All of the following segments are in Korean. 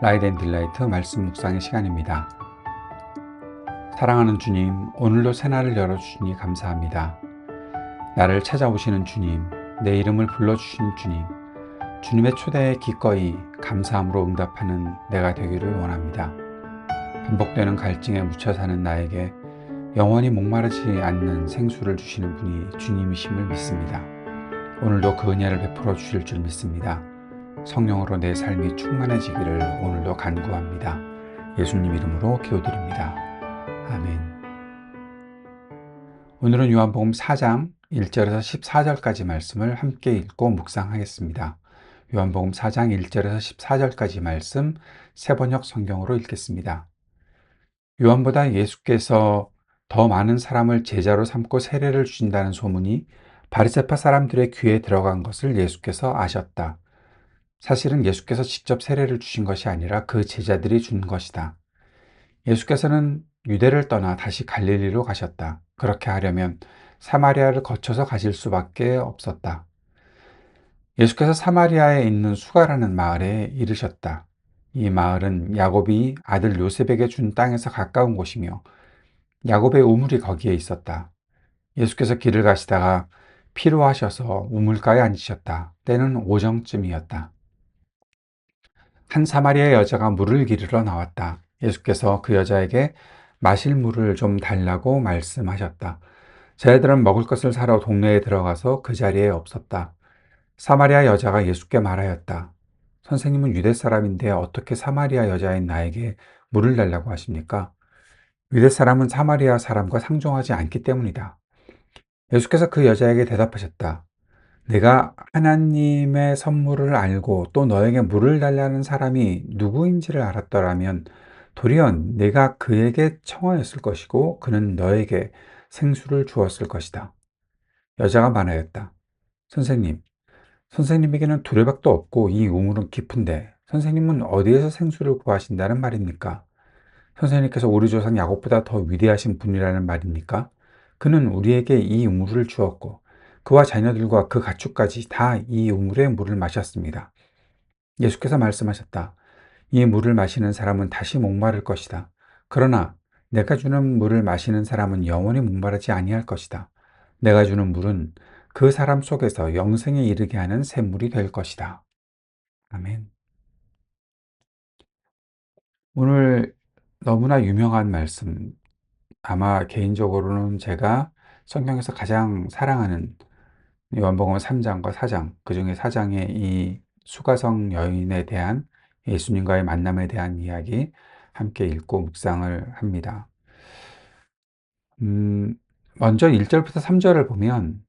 라이덴 딜라이트 말씀 묵상의 시간입니다. 사랑하는 주님, 오늘도 새날을 열어주시니 감사합니다. 나를 찾아오시는 주님, 내 이름을 불러주시는 주님, 주님의 초대에 기꺼이 감사함으로 응답하는 내가 되기를 원합니다. 반복되는 갈증에 묻혀 사는 나에게 영원히 목마르지 않는 생수를 주시는 분이 주님이심을 믿습니다. 오늘도 그 은혜를 베풀어 주실 줄 믿습니다. 성령으로 내 삶이 충만해지기를 오늘도 간구합니다. 예수님 이름으로 기도드립니다. 아멘. 오늘은 요한복음 4장 1절에서 14절까지 말씀을 함께 읽고 묵상하겠습니다. 요한복음 4장 1절에서 14절까지 말씀 세번역 성경으로 읽겠습니다. 요한보다 예수께서 더 많은 사람을 제자로 삼고 세례를 주신다는 소문이 바리새파 사람들의 귀에 들어간 것을 예수께서 아셨다. 사실은 예수께서 직접 세례를 주신 것이 아니라 그 제자들이 준 것이다. 예수께서는 유대를 떠나 다시 갈릴리로 가셨다. 그렇게 하려면 사마리아를 거쳐서 가실 수밖에 없었다. 예수께서 사마리아에 있는 수가라는 마을에 이르셨다. 이 마을은 야곱이 아들 요셉에게 준 땅에서 가까운 곳이며 야곱의 우물이 거기에 있었다. 예수께서 길을 가시다가 피로하셔서 우물가에 앉으셨다. 때는 오정쯤이었다. 한 사마리아 여자가 물을 기르러 나왔다. 예수께서 그 여자에게 마실 물을 좀 달라고 말씀하셨다. 저희들은 먹을 것을 사러 동네에 들어가서 그 자리에 없었다. 사마리아 여자가 예수께 말하였다. 선생님은 유대 사람인데 어떻게 사마리아 여자인 나에게 물을 달라고 하십니까? 유대 사람은 사마리아 사람과 상종하지 않기 때문이다. 예수께서 그 여자에게 대답하셨다. 내가 하나님의 선물을 알고 또 너에게 물을 달라는 사람이 누구인지를 알았더라면 도리어 내가 그에게 청하였을 것이고 그는 너에게 생수를 주었을 것이다. 여자가 말하였다. 선생님, 선생님에게는 두레박도 없고 이 우물은 깊은데 선생님은 어디에서 생수를 구하신다는 말입니까? 선생님께서 우리 조상 야곱보다 더 위대하신 분이라는 말입니까? 그는 우리에게 이 우물을 주었고 그와 자녀들과 그 가축까지 다 이 우물의 물을 마셨습니다. 예수께서 말씀하셨다. 이 물을 마시는 사람은 다시 목마를 것이다. 그러나 내가 주는 물을 마시는 사람은 영원히 목마르지 아니할 것이다. 내가 주는 물은 그 사람 속에서 영생에 이르게 하는 샘물이 될 것이다. 아멘. 오늘 너무나 유명한 말씀, 아마 개인적으로는 제가 성경에서 가장 사랑하는 요한복음 3장과 4장, 그 중에 4장의 이 수가성 여인에 대한 예수님과의 만남에 대한 이야기 함께 읽고 묵상을 합니다. 음, 먼저 1절부터 3절을 보면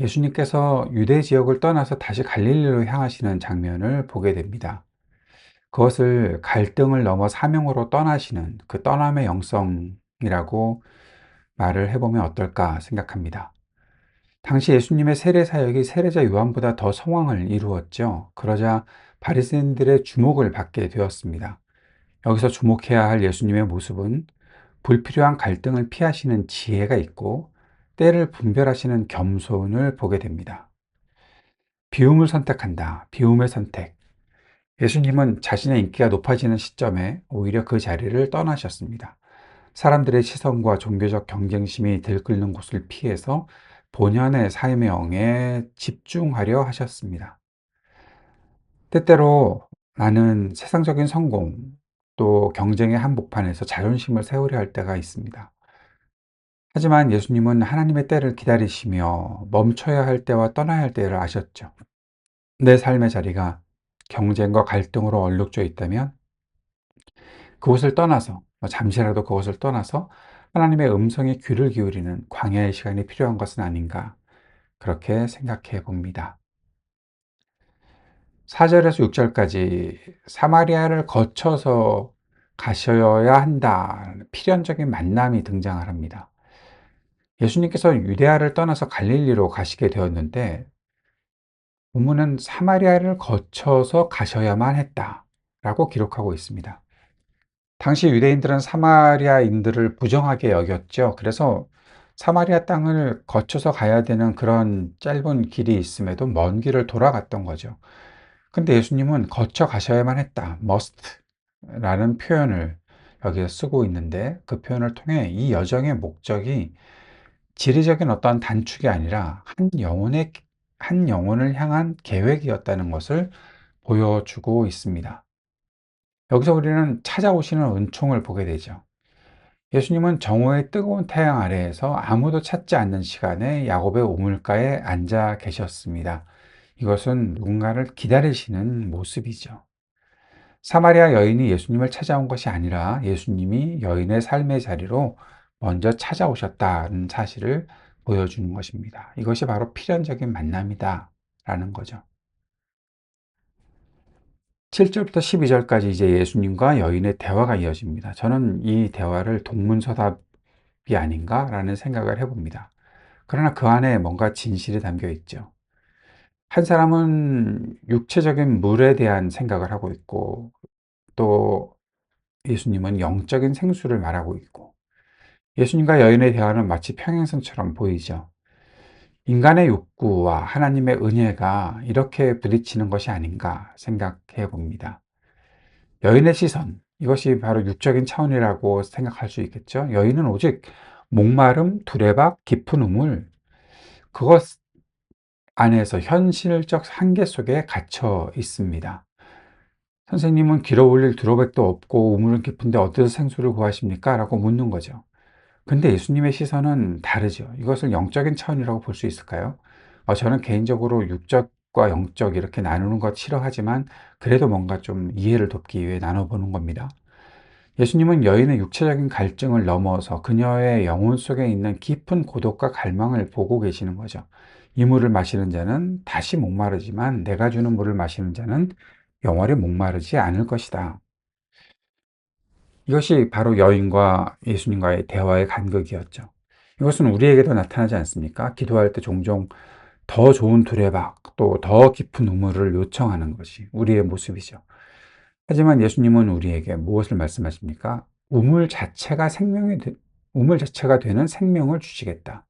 예수님께서 유대 지역을 떠나서 다시 갈릴리로 향하시는 장면을 보게 됩니다. 그것을 갈등을 넘어 사명으로 떠나시는 그 떠남의 영성이라고 말을 해보면 어떨까 생각합니다. 당시 예수님의 세례 사역이 세례자 요한보다 더 성황을 이루었죠. 그러자 바리새인들의 주목을 받게 되었습니다. 여기서 주목해야 할 예수님의 모습은 불필요한 갈등을 피하시는 지혜가 있고 때를 분별하시는 겸손을 보게 됩니다. 비움을 선택한다. 비움의 선택. 예수님은 자신의 인기가 높아지는 시점에 오히려 그 자리를 떠나셨습니다. 사람들의 시선과 종교적 경쟁심이 들끓는 곳을 피해서 본연의 영에 집중하려 하셨습니다. 때때로 나는 세상적인 성공 또 경쟁의 한복판에서 자존심을 세우려 할 때가 있습니다. 하지만 예수님은 하나님의 때를 기다리시며 멈춰야 할 때와 떠나야 할 때를 아셨죠. 내 삶의 자리가 경쟁과 갈등으로 얼룩져 있다면 그곳을 떠나서 잠시라도 그곳을 떠나서 하나님의 음성에 귀를 기울이는 광야의 시간이 필요한 것은 아닌가 그렇게 생각해 봅니다. 4절에서 6절까지 사마리아를 거쳐서 가셔야 한다. 필연적인 만남이 등장을 합니다. 예수님께서 유대아를 떠나서 갈릴리로 가시게 되었는데 본문은 사마리아를 거쳐서 가셔야만 했다라고 기록하고 있습니다. 당시 유대인들은 사마리아인들을 부정하게 여겼죠. 그래서 사마리아 땅을 거쳐서 가야 되는 그런 짧은 길이 있음에도 먼 길을 돌아갔던 거죠. 근데 예수님은 거쳐 가셔야만 했다. must 라는 표현을 여기서 쓰고 있는데 그 표현을 통해 이 여정의 목적이 지리적인 어떤 단축이 아니라 한 영혼의 한 영혼을 향한 계획이었다는 것을 보여주고 있습니다. 여기서 우리는 찾아오시는 은총을 보게 되죠. 예수님은 정오의 뜨거운 태양 아래에서 아무도 찾지 않는 시간에 야곱의 우물가에 앉아 계셨습니다. 이것은 누군가를 기다리시는 모습이죠. 사마리아 여인이 예수님을 찾아온 것이 아니라 예수님이 여인의 삶의 자리로 먼저 찾아오셨다는 사실을 보여주는 것입니다. 이것이 바로 필연적인 만남이다 라는 거죠. 7절부터 12절까지 이제 예수님과 여인의 대화가 이어집니다. 저는 이 대화를 동문서답이 아닌가라는 생각을 해봅니다. 그러나 그 안에 뭔가 진실이 담겨 있죠. 한 사람은 육체적인 물에 대한 생각을 하고 있고 또 예수님은 영적인 생수를 말하고 있고 예수님과 여인의 대화는 마치 평행선처럼 보이죠. 인간의 욕구와 하나님의 은혜가 이렇게 부딪히는 것이 아닌가 생각해 봅니다. 여인의 시선, 이것이 바로 육적인 차원이라고 생각할 수 있겠죠. 여인은 오직 목마름, 두레박, 깊은 우물, 그것 안에서 현실적 한계 속에 갇혀 있습니다. 선생님은 길어 올릴 두로백도 없고 우물은 깊은데 어디서 생수를 구하십니까? 라고 묻는 거죠. 근데 예수님의 시선은 다르죠. 이것을 영적인 차원이라고 볼 수 있을까요? 어, 저는 개인적으로 육적과 영적 이렇게 나누는 것 싫어하지만 그래도 뭔가 좀 이해를 돕기 위해 나눠보는 겁니다. 예수님은 여인의 육체적인 갈증을 넘어서 그녀의 영혼 속에 있는 깊은 고독과 갈망을 보고 계시는 거죠. 이 물을 마시는 자는 다시 목마르지만 내가 주는 물을 마시는 자는 영원히 목마르지 않을 것이다. 이것이 바로 여인과 예수님과의 대화의 간극이었죠. 이것은 우리에게도 나타나지 않습니까? 기도할 때 종종 더 좋은 두레박, 또 더 깊은 우물을 요청하는 것이 우리의 모습이죠. 하지만 예수님은 우리에게 무엇을 말씀하십니까? 우물 자체가 생명이, 우물 자체가 되는 생명을 주시겠다.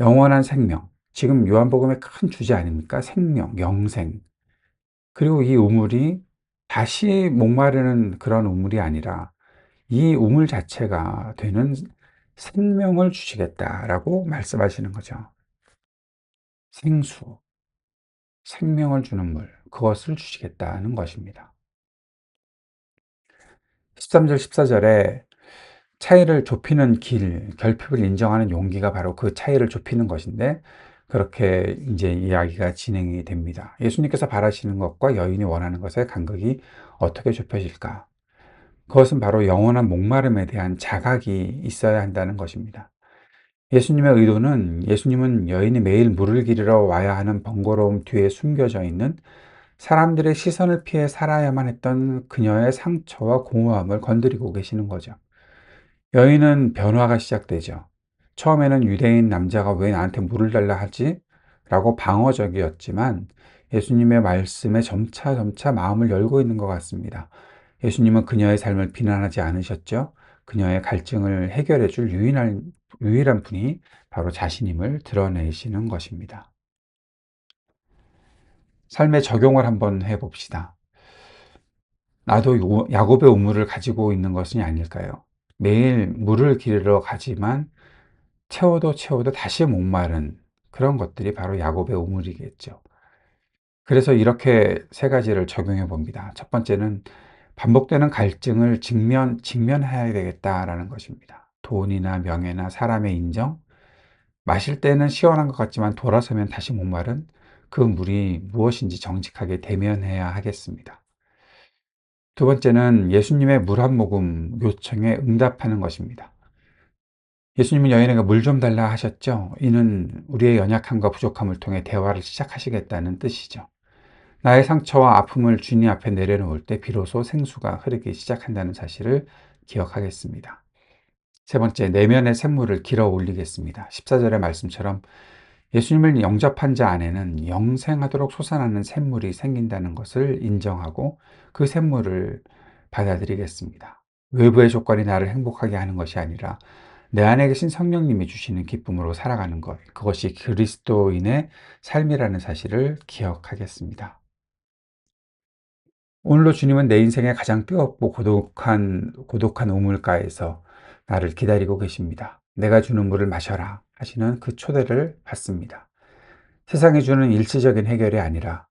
영원한 생명. 지금 요한복음의 큰 주제 아닙니까? 생명, 영생. 그리고 이 우물이 다시 목마르는 그런 우물이 아니라 이 우물 자체가 되는 생명을 주시겠다라고 말씀하시는 거죠. 생수, 생명을 주는 물, 그것을 주시겠다는 것입니다. 13절, 14절에 차이를 좁히는 길, 결핍을 인정하는 용기가 바로 그 차이를 좁히는 것인데 그렇게 이제 이야기가 진행이 됩니다. 예수님께서 바라시는 것과 여인이 원하는 것의 간극이 어떻게 좁혀질까? 그것은 바로 영원한 목마름에 대한 자각이 있어야 한다는 것입니다. 예수님의 의도는 예수님은 여인이 매일 물을 기르러 와야 하는 번거로움 뒤에 숨겨져 있는 사람들의 시선을 피해 살아야만 했던 그녀의 상처와 공허함을 건드리고 계시는 거죠. 여인은 변화가 시작되죠. 처음에는 유대인 남자가 왜 나한테 물을 달라 하지? 라고 방어적이었지만 예수님의 말씀에 점차 점차 마음을 열고 있는 것 같습니다. 예수님은 그녀의 삶을 비난하지 않으셨죠. 그녀의 갈증을 해결해 줄 유일한, 유일한 분이 바로 자신임을 드러내시는 것입니다. 삶의 적용을 한번 해봅시다. 나도 야곱의 우물을 가지고 있는 것은 아닐까요? 매일 물을 기르러 가지만 채워도 채워도 다시 목마른 그런 것들이 바로 야곱의 우물이겠죠. 그래서 이렇게 세 가지를 적용해 봅니다. 첫 번째는 반복되는 갈증을 직면, 직면해야 되겠다라는 것입니다. 돈이나 명예나 사람의 인정, 마실 때는 시원한 것 같지만 돌아서면 다시 목마른 그 물이 무엇인지 정직하게 대면해야 하겠습니다. 두 번째는 예수님의 물 한 모금 요청에 응답하는 것입니다. 예수님은 여인에게 물 좀 달라 하셨죠. 이는 우리의 연약함과 부족함을 통해 대화를 시작하시겠다는 뜻이죠. 나의 상처와 아픔을 주님 앞에 내려놓을 때 비로소 생수가 흐르기 시작한다는 사실을 기억하겠습니다. 세 번째, 내면의 샘물을 길어 올리겠습니다. 14절의 말씀처럼 예수님을 영접한 자 안에는 영생하도록 솟아나는 샘물이 생긴다는 것을 인정하고 그 샘물을 받아들이겠습니다. 외부의 조건이 나를 행복하게 하는 것이 아니라 내 안에 계신 성령님이 주시는 기쁨으로 살아가는 것, 그것이 그리스도인의 삶이라는 사실을 기억하겠습니다. 오늘도 주님은 내 인생의 가장 뜨겁고 고독한, 고독한 우물가에서 나를 기다리고 계십니다. 내가 주는 물을 마셔라 하시는 그 초대를 받습니다. 세상이 주는 일시적인 해결이 아니라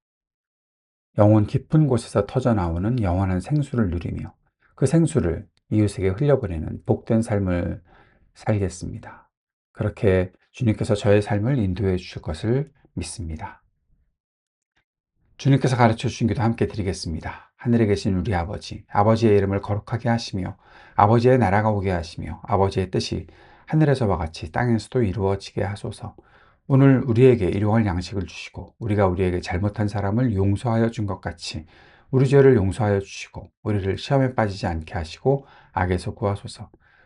영혼 깊은 곳에서 터져나오는 영원한 생수를 누리며 그 생수를 이웃에게 흘려보내는 복된 삶을 살겠습니다. 그렇게 주님께서 저의 삶을 인도해 주실 것을 믿습니다. 주님께서 가르쳐 주신 기도 함께 드리겠습니다. 하늘에 계신 우리 아버지, 아버지의 이름을 거룩하게 하시며 아버지의 나라가 오게 하시며 아버지의 뜻이 하늘에서와 같이 땅에서도 이루어지게 하소서. 오늘 우리에게 일용할 양식을 주시고 우리가 우리에게 잘못한 사람을 용서하여 준 것 같이 우리 죄를 용서하여 주시고 우리를 시험에 빠지지 않게 하시고 악에서 구하소서.